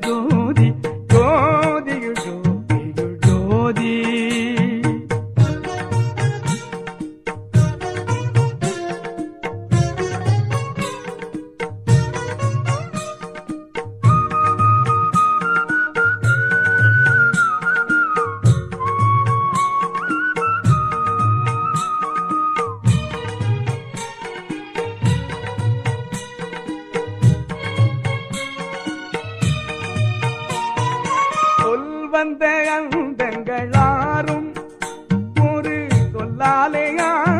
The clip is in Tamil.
என்றும் வந்த அந்தங்களாரும் ஒரு கொல்லாலையான்